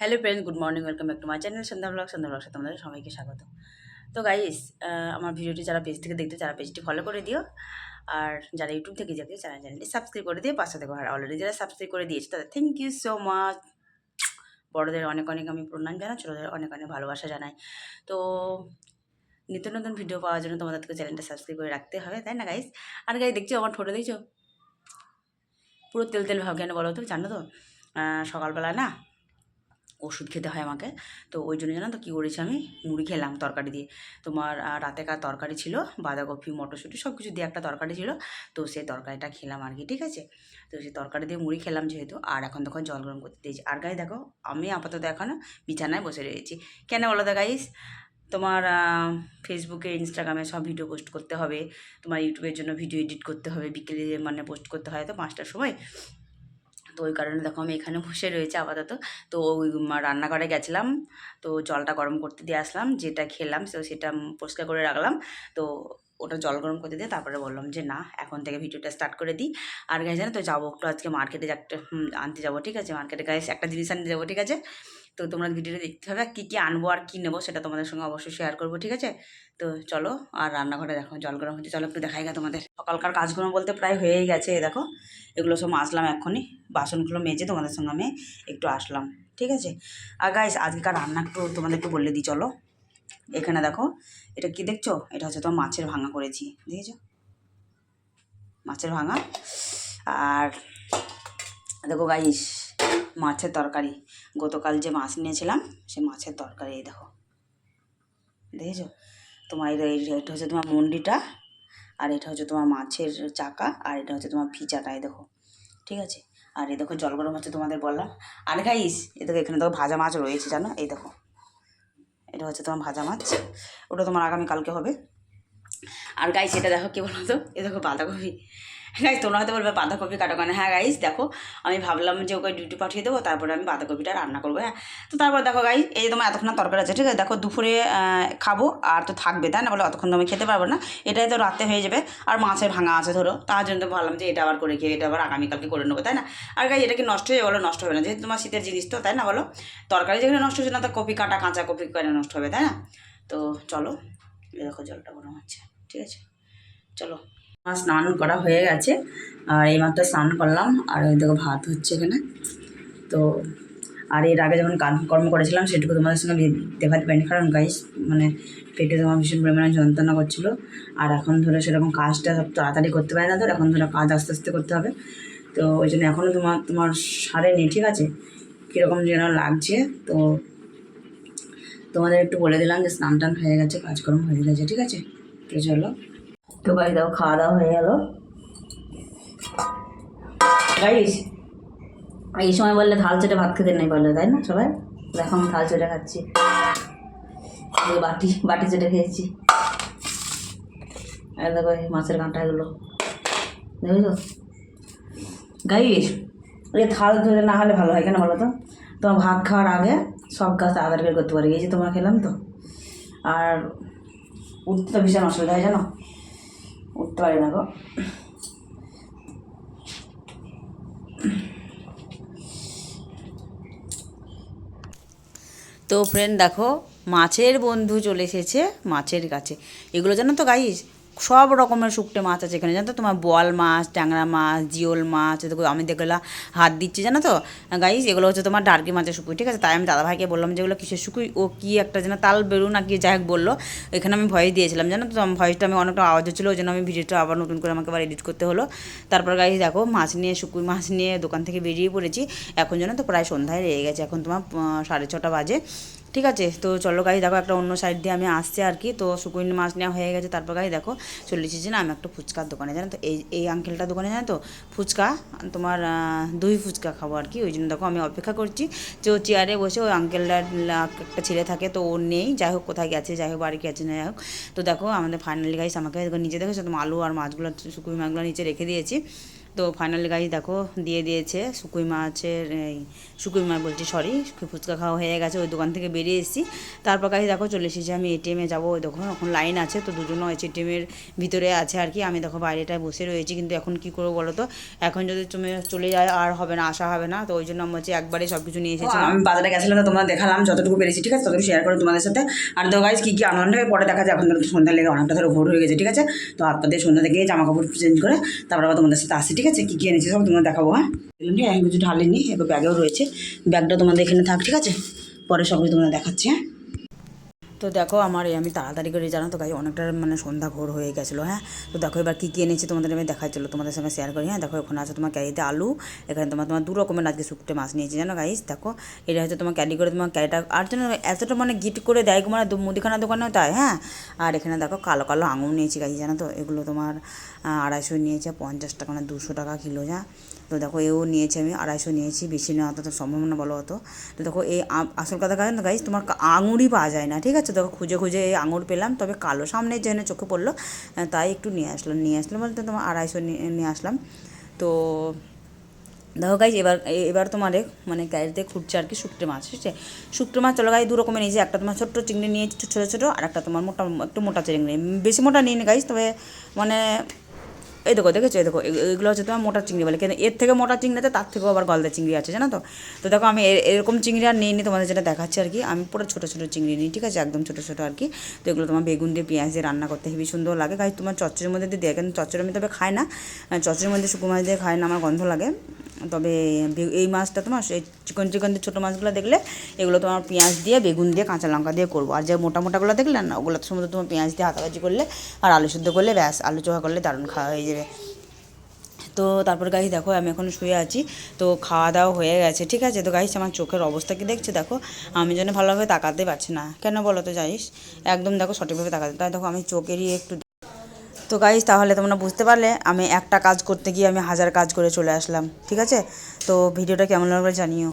Hello friend good morning welcome back to my channel Sandhya vlog Sandhya vlog সাথে তোমাদের সবাইকে স্বাগত। তো গাইস আমার ভিডিওটি যারা পেজ থেকে দেখতে যারা পেজটি ফলো করে দিও। আর যারা ইউটিউব থেকে দেখতে যারা চ্যানেলটি সাবস্ক্রাইব করে দিয়ে পাশে দেখো, আর অলরেডি যারা সাবস্ক্রাইব করে দিয়েছে, তাদের থ্যাংক ইউ সো মাচ বড়দের অনেক অনেক আমি প্রণাম জানাই, ছোটোদের অনেক অনেক ভালোবাসা জানাই। তো নিত্য নতুন ভিডিও পাওয়ার জন্য তোমাদের থেকে চ্যানেলটা সাবস্ক্রাইব করে রাখতে হবে, তাই না গাইস আর গাই দেখছ আমার ঠোঁটে দেখছ? পুরো তেল তেল ভাব কেন বলো তো, জানো তো? সকালবেলা না ওষুধ খেতে হয় আমাকে। তো ওই জন্য জানো তো কী করেছি আমি? মুড়ি খেলাম তরকারি দিয়ে। তোমার আহ, রাতেকার তরকারি ছিল? বাঁধাকপি মটরশুঁটি সব কিছু দিয়ে একটা তরকারি ছিল। তো সেই তরকারিটা খেলাম আর কি ঠিক আছে? তো সেই তরকারি দিয়ে মুড়ি খেলাম যেহেতু। আর এখন তখন জল গরম করতে দিয়েছি। আর গাই দেখো আমি আপাতত এখন বিছানায় বসে রয়েছি। কেন বলো তো গাইস? তোমার ফেসবুকে ইনস্টাগ্রামে সব ভিডিও পোস্ট করতে হবে। তোমার ইউটিউবের জন্য ভিডিও এডিট করতে হবে। বিকেলে মানে পোস্ট করতে হয় তো পাঁচটার সময়। তো ওই কারণে দেখো আমি এখানে বসে রয়েছি আপাতত। তো ওই রান্নাঘরে গেছিলাম, তো জলটা গরম করতে দিয়ে আসলাম, যেটা খেলাম তো সেটা পরিষ্কার করে রাখলাম। তো ওটা জল গরম করতে দিয়ে তারপরে বললাম যে না, এখন থেকে ভিডিওটা স্টার্ট করে দিই। আর গেছে জানো তো, যাব একটু আজকে মার্কেটে একটা আনতে যাব, ঠিক আছে? মার্কেটে গাছ একটা জিনিস আনতে যাব, ঠিক আছে? তো তোমরা ভিডিওটা দেখতে হবে কী কী আনব আর কী নেব সেটা তোমাদের সঙ্গে অবশ্যই শেয়ার করব, ঠিক আছে? তো চলো, আর রান্নাঘরে দেখো, জল গরম হচ্ছে, চলো একটু দেখাই গা তোমাদের। সকালকার কাজগুলো বলতে প্রায় হয়েই গেছে দেখো, এগুলো সব মাজলাম এক্ষুনি, বাসনগুলো মেজে তোমাদের সঙ্গে আমি একটু আসলাম, ঠিক আছে? আর গাইস আজকেকার রান্না একটু তোমাদের একটু বলে দিই, চলো। এখানে দেখো, এটা কি দেখছ? এটা হচ্ছে তোমার মাছের ভাঙা করেছি, দেখেছ? মাছের ভাঙা, আর দেখো গাইস মাছের তরকারি। গতকাল যে মাছ নিয়েছিলাম সে মাছের তরকারি, এই দেখো। দেখেছ? তোমার এটা হচ্ছে তোমার মন্ডিটা, আর এটা হচ্ছে তোমার মাছের চাকা, আর এটা হচ্ছে তোমার ফিচাটা, এই দেখো। ঠিক আছে? আর এই দেখো জল গরম হচ্ছে তোমাদের বললাম। আর গাইস এ দেখো এখানে দেখো ভাজা মাছ রয়েছে, জানো? এই দেখো। এটা হচ্ছে তোমার ভাজা মাছ। ওটা তোমার আগামীকালকে হবে। আর গাইস এটা দেখো কি বলো তো এ দেখো বাঁধাকপি। গাইস তোমরা হয়তো বলবে বাঁধাকপি কাটো কেন? হ্যাঁ গাইস দেখো, আমি ভাবলাম যে ওকে ডিউটি পাঠিয়ে দেবো, তারপরে আমি বাঁধাকপিটা রান্না করব হ্যাঁ। তো তারপর দেখো গাইস এই যে তোমার এতক্ষণ তরকারি আছে, ঠিক আছে? দেখো, দুপুরে খাব, আর তো থাকবে, তাই না? বলে, অতক্ষণ তো আমি খেতে পারব না। এটাই তো রাতে হয়ে যাবে, আর মাছের ভাঙা আছে, ধরো। তার জন্য তো ভাবলাম যে এটা আবার করে খেয়ে, এটা আবার আগামীকালকে করে নেব, তাই না? আর গাই এটা কি নষ্ট হয়ে বলো? নষ্ট হবে না। যেহেতু তোমার শীতের জিনিস তো, তাই না বলো? তরকারি যেখানে নষ্ট হচ্ছে না, তো কপি কাটা, কাঁচা কপি কেন নষ্ট হবে, তাই না? তো চলো দেখো জলটা গরম হচ্ছে, ঠিক আছে? চলো। আমার স্নান করা হয়ে গেছে। আর এইমাত্র স্নান করলাম, আর ওই দেখো ভাত হচ্ছে এখানে। তো, আর এর আগে যখন কাজকর্ম করেছিলাম, সেটুকু তোমাদের সঙ্গে দেখাতে পারিনি। কারণ গাইস মানে পেটে তোমার ভীষণ পরিমাণে যন্ত্রণা করছিল। আর এখন ধরো সেরকম কাজটা সব তাড়াতাড়ি করতে পারে না ধরো, এখন ধরো কাজ আস্তে আস্তে করতে হবে। তো ওই জন্য এখনও তোমার তোমার সারেনি ঠিক আছে? কীরকম যেন লাগছে। তো, তোমাদের একটু বলে দিলাম যে স্নান টান হয়ে গেছে, কাজকর্ম হয়ে গেছে, ঠিক আছে? তো চলো। তো গাই দাও, খাওয়া দাওয়া হয়ে গেল। গাইস, এই সময় বললে থাল চেটে ভাত খেতে নেই বললে, তাই না সবাই? দেখো আমি থাল চেটে খাচ্ছি। বাটি বাটি চেটে খেয়েছি। আর দেখো মাছের কাঁটাগুলো। দেখেছ? গাইস, এই থাল ধরে না হলে ভালো হয় কেন বলো তো? তোমার ভাত খাওয়ার আগে সব কাজ আদার করে করতে পারি। এই যে তোমার খেলাম তো। আর উঠতে তো ভীষণ অসুবিধা হয়, জানো? উঠতে পারি না গো তো ফ্রেন্ড দেখো, মাছের বন্ধু চলে এসেছে মাছের কাছে এগুলো জানো তো গাইস সব রকমের শুকটে মাছ আছে এখানে। জানো তো তোমার বোয়াল মাছ, ট্যাংরা মাছ, জিওল মাছ দেখো আমি দেখলাম, হাত দিচ্ছি, জানো তো? গাইস এগুলো হচ্ছে তোমার ডার্কি মাছের শুকুই ঠিক আছে? তাই আমি দাদাভাইকে বললাম যে এগুলো কিসের শুকুই, ও কি একটা যেন তাল বেরু না কি যাই হোক বলল। এখানে আমি ভয়েস দিয়েছিলাম, জানো তো? ভয়েসটা আমি অনেকটা আওয়াজ হচ্ছিল, ওই জন্য আমি ভিডিওটা আবার নতুন করে আমাকে এডিট করতে হলো। তারপর গাইস দেখো, মাছ নিয়ে, শুকুই মাছ নিয়ে দোকান থেকে বেরিয়ে পড়েছি। এখন জানো তো প্রায় সন্ধ্যায় লেগে গেছে, এখন তোমার সাড়ে ছটা বাজে। ঠিক আছে? তো চলো গাড়ি দেখো একটা অন্য সাইড দিয়ে আমি আসছি আর কি তো শুকুইন মাছ নেওয়া হয়ে গেছে, তারপর গাড়ি দেখো চলে এসেছি না, আমি একটা ফুচকার দোকানে, জানো তো? এই এই আঙ্কেলটার দোকানে, জানো তো? ফুচকা, তোমার দই ফুচকা খাব আর কি ওই জন্য দেখো, আমি অপেক্ষা করছি। যে ও চেয়ারে বসে ওই আঙ্কেলটার একটা ছেলে থাকে, তো ও নেই। যাই হোক, কোথায় গেছে, যাই হোক, বাড়ি গেছে না যাই হোক। তো দেখো, আমাদের ফাইনালি গাইস আমাকে নিচে দেখো দেখেছ? তোমার আলু আর মাছগুলো শুকুই মাছগুলো নিচে রেখে দিয়েছি। তো ফাইনালি গাইজ দেখো, দিয়ে দিয়েছে, শুকুই মাছের, এই, শুকুই মাছ বলছি সরি ফুচকা খাওয়া হয়ে গেছে, ওই দোকান থেকে বেরিয়ে এসেছি। তারপর গাইজ দেখো, চলে এসেছি আমি এটিএমে যাব, ওই দেখো, এখন লাইন আছে, তো দুজনও এটিএমের ভিতরে আছে আর কি, আমি দেখো বাইরেটায় বসে রয়েছি, কিন্তু এখন কি করব বলো তো? এখন যদি তুমি চলে যায়, আর হবে না, আসা হবে না, তো ওই জন্য আমি হচ্ছে একবারে সব কিছু নিয়ে এসেছি। আমি বাজারে গেছিলাম, তো তোমরা দেখালাম, যতটুকু পেরেছি, ঠিক আছে? ততটুকু শেয়ার করো তোমাদের সাথে। আর তো গাইজ কী কী থেকে পরে দেখা যায় এখন তো সন্ধ্যা লেগে অনেকটা ধরে ভোর হয়ে গেছে, ঠিক আছে? তো দিয়ে সন্ধ্যা থেকে জামা কাপড় চেঞ্জ করে, তারপর তোমাদের সাথে আসি ঠিক আছে? কী কী এনেছি? সব তোমাদের দেখাবো হ্যাঁ? আমি কিছু ঢালিনি এবার ব্যাগেও রয়েছে। ব্যাগটা তোমাদের এখানে থাক, ঠিক আছে? পরে সব কিছু তোমাদের দেখাচ্ছি হ্যাঁ? তো দেখো আমার আমি তাড়াতাড়ি করে জানো তো গাই, অনেকটা মানে সন্ধ্যা ঘোর হয়ে গেছিল হ্যাঁ? তো দেখো এবার কী কী এনেছি তোমাদের আমি দেখাচ্ছিল তোমাদের সঙ্গে শেয়ার করি হ্যাঁ? দেখো ওখানে আছে তোমার ক্যারিতে আলু, এখানে তোমার তোমার দু রকমের আজকে শুকটে মাছ নিয়েছি, জানো গাইস দেখো, এটা হচ্ছে তোমার ক্যারি করে তোমার ক্যারিটা আর যেন এতটা মানে গিট করে দেয় মানে মুদিখানা দোকানেও তাই হ্যাঁ? আর এখানে দেখো কালো কালো আঙুর নিয়েছি গাইস জানো তো? এগুলো তোমার আড়াইশো নিয়েছে, পঞ্চাশ টাকা মানে দুশো টাকা কিলো, যা? তো দেখো এও নিয়েছি আমি, আড়াইশো নিয়েছি, বেশি নেওয়া তো সম্ভব না বলো হতো তো দেখো এই আসল কথা কারণ গাইজ তোমার আঙুরই পাওয়া যায় না, ঠিক আছে? দেখো খুঁজে খুঁজে এই আঙুর পেলাম, তবে কালো সামনে যেন চোখে পড়ল তাই একটু নিয়ে আসলাম নিয়ে আসলাম বলতে তোমার আড়াইশো নিয়ে আসলাম। তো দেখো গাইজ এবার এবার তোমার মানে গাড়িতে খুঁটছে আর কি শুক্তো মাছ, ঠিক আছে? শুকটে মাছ, চলো গাই দু রকমের নিয়েছি একটা তোমার ছোট্ট চিংড়ি নিয়েছি, ছোটো ছোটো, আর একটা তোমার মোটা, একটু মোটা চিংড়ি। বেশি মোটা নিয়ে গাইজ তবে মানে এই দেখো দেখেছ? এই দেখো এগুলো হচ্ছে তোমার মোটা চিংড়ি বলে। কিন্তু এর থেকে মোটা চিংড়ি আছে তার থেকেও আবার গলদা চিংড়ি আছে জানো তো? তো দেখো আমি এরকম চিংড়ি আর নিয়ে নিই তোমাদের যেটা দেখাচ্ছি আর কি। আমি পুরো ছোটো ছোটো চিংড়ি নিই ঠিক আছে? একদম ছোটো ছোটো আর কি। তো এগুলো তোমার বেগুন দিয়ে পেঁয়াজ দিয়ে রান্না করতে হেবি সুন্দর লাগে। গাই তোমার চচ্চড়ির মধ্যে দিয়ে দেয় কিন্তু চচ্চড়ি আমি তবে খাই না। আহ, চচ্চড়ির মধ্যে শুকনো মাছ দিয়ে খাই না আমার গন্ধ লাগে। তবে এই মাছটা তোমার সেই চিকন চিকন দিয়ে ছোটো মাছগুলো দেখলে এগুলো তোমার পেঁয়াজ দিয়ে বেগুন দিয়ে কাঁচা লঙ্কা দিয়ে করব। আর যে মোটা মোটাগুলো দেখলে না ওগুলো তো সমুদ্র তোমার পেঁয়াজ দিয়ে হাতাবাজি করলে আর আলু সেদ্ধ করলে ব্যাস আলু চোখা করলে দারুণ খাওয়া হয়ে যাবে। তো তারপর গাইস দেখো, আমি এখন শুয়ে আছি। তো খাওয়া দাওয়া হয়ে গেছে, ঠিক আছে? তো গাইস আমার চোখের অবস্থা কি দেখছে? দেখো, আমি যেন ভালোভাবে তাকাতে পারছি না। কেন বলো তো জানিস? একদম দেখো সঠিকভাবে তাকাতে তাই দেখো, আমি চোখেরই একটু তো গাইস তাহলে তোমরা বুঝতে পারলে, আমি একটা কাজ করতে গিয়ে আমি হাজার কাজ করে চলে আসলাম, ঠিক আছে? তো ভিডিওটা কেমন লাগবে জানিও।